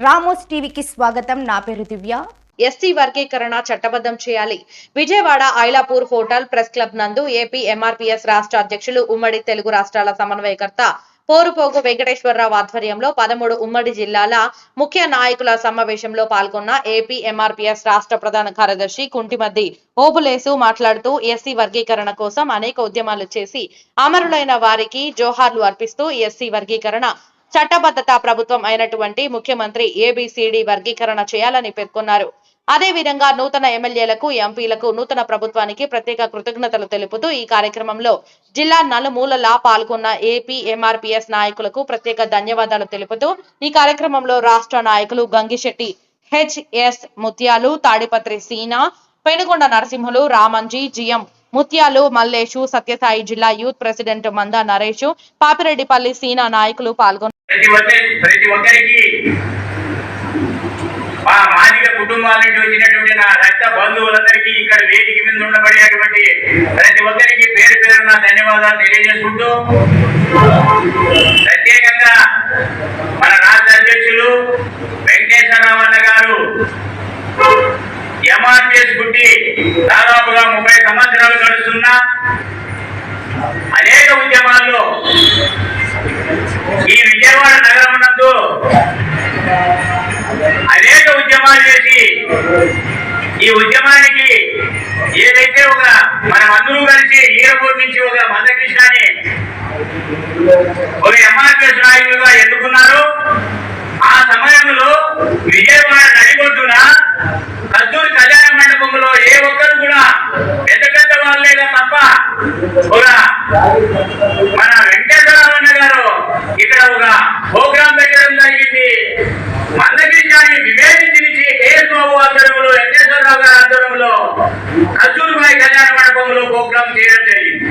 Ramos టీవీకి స్వాగతం. నా పేరు దివ్య. ఎస్సీ వర్గీకరణ చట్టబద్ధం చేయాలి. Vijayawada Ilapur hotel press club నందు ఏపీ ఎంఆర్పీఎస్ రాష్ట్ర అధ్యక్షులు ఉమ్మడి తెలుగు రాష్ట్రాల సమన్వయకర్త పోరుపోగు వెంకటేశ్వరరావు ఆధ్వర్యంలో పదమూడు ఉమ్మడి జిల్లాల ముఖ్య నాయకుల సమావేశంలో పాల్గొన్న ఏపీ ఎంఆర్పీఎస్ రాష్ట్ర ప్రధాన కార్యదర్శి కుంటిమద్ది ఓబులేసు మాట్లాడుతూ ఎస్సీ వర్గీకరణ కోసం అనేక ఉద్యమాలు చేసి అమరులైన వారికి జోహార్లు అర్పిస్తూ ఎస్సీ వర్గీకరణ చట్టబద్ధత ప్రభుత్వం అయినటువంటి ముఖ్యమంత్రి ఏబిసిడి వర్గీకరణ చేయాలని పేర్కొన్నారు. అదే విధంగా నూతన ఎమ్మెల్యేలకు ఎంపీలకు నూతన ప్రభుత్వానికి ప్రత్యేక కృతజ్ఞతలు తెలుపుతూ ఈ కార్యక్రమంలో జిల్లా నలుమూలలా పాల్గొన్న ఏపీ ఎంఆర్పీఎస్ నాయకులకు ప్రత్యేక ధన్యవాదాలు తెలుపుతూ ఈ కార్యక్రమంలో రాష్ట్ర నాయకులు గంగిశెట్టి హెచ్ఎస్ ముత్యాలు తాడిపత్రి సీనా పెనుగొండ నరసింహులు రామంజీ జిఎం ముత్యాలు మల్లేషు సత్యసాయి జిల్లా యూత్ ప్రెసిడెంట్ మందా నరేషు పాపిరెడ్డిపల్లి సీనా నాయకులు పాల్గొన్నారు. కుటుంబాల నుండి వచ్చినటువంటి నా రక్త బంధువులందరికీ ఇక్కడ వేదిక మీద ఉండబడేటువంటి ప్రతి ఒక్కరికి పేరు పేరున ధన్యవాదాలు తెలియజేసుకుంటూ ప్రత్యేకంగా మన రాష్ట్ర అధ్యక్షులు వెంకటేశ్వరరావు అన్న గారు ఎంఆర్పిఎస్ పుట్టి దాదాపుగా ముప్పై సంవత్సరాలు గడుస్తున్నా అనేక ఉద్యమాల్లో ఈ విజయవాడ నగరం నందు అనేక ఉద్యమాలు చేసి ఈ ఉద్యమానికి ఏదైతే ఒక మనం అందరూ కలిసి ఈరపూర్ నుంచి ఒక మందకృష్ణాన్ని ఒక ఎంఆర్పిఎస్ నాయకులుగా ఎన్నుకున్నారు ఆ సమయంలో మన వెంకటేశ్వరరావు గారు ఇక్కడ ఒక ప్రోగ్రాం పెట్టడం జరిగింది. మందకృష్ణాన్ని వివేచించి కేఎస్ బాబు ఆధ్వర్యంలో వెంకటేశ్వరరావు గారి ఆధ్వర్యంలో కస్తూరిబాయి కళ్యాణ మండపంలో ప్రోగ్రాం చేయడం జరిగింది.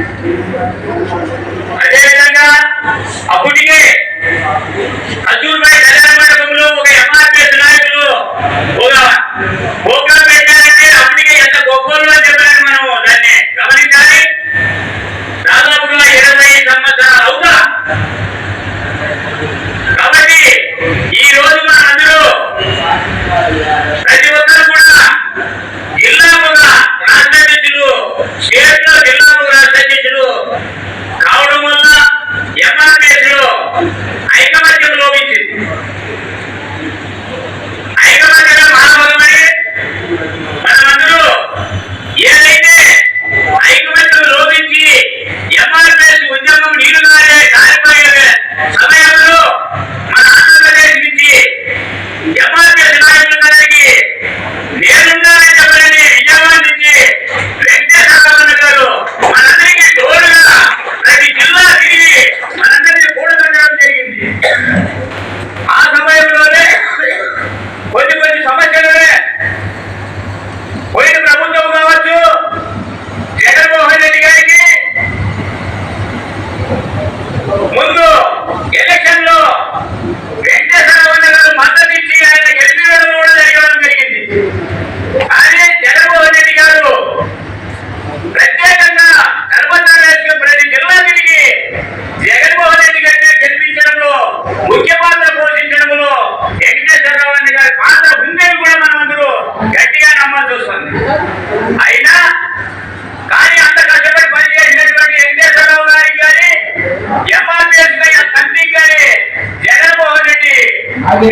அது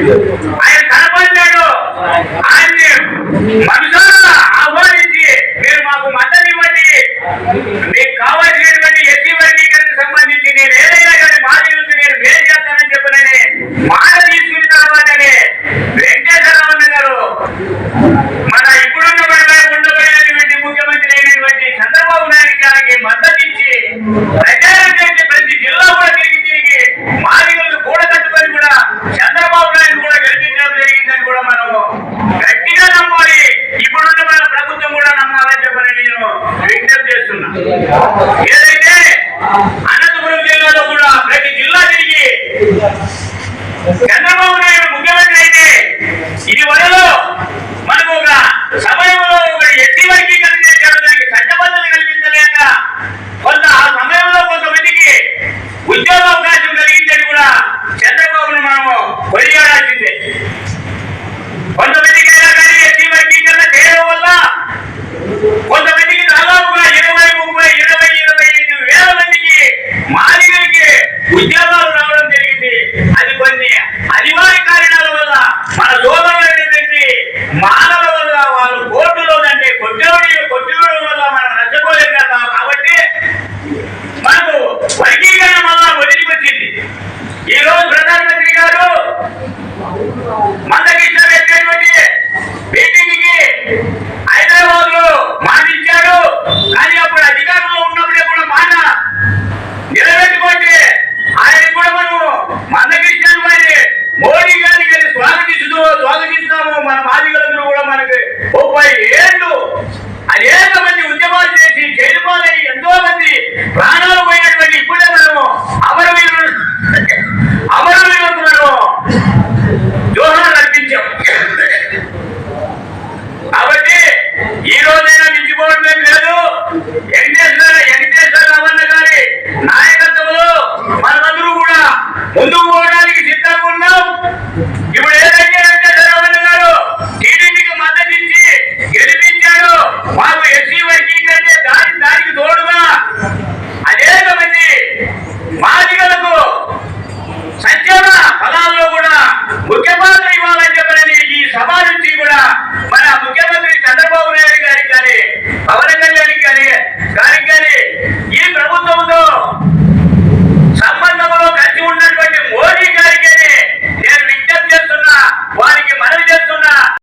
Yeah. చంద్రబాబు నాయుడు ముఖ్యమంత్రి అయితే ఇది వరలో మనము ఒక సమయంలో ఒక ఎస్టీ వర్గీకరణ చేయడానికి చట్టబద్ధత కల్పించలేక కొంత ఆ సమయంలో కొంతమందికి ఉద్యోగం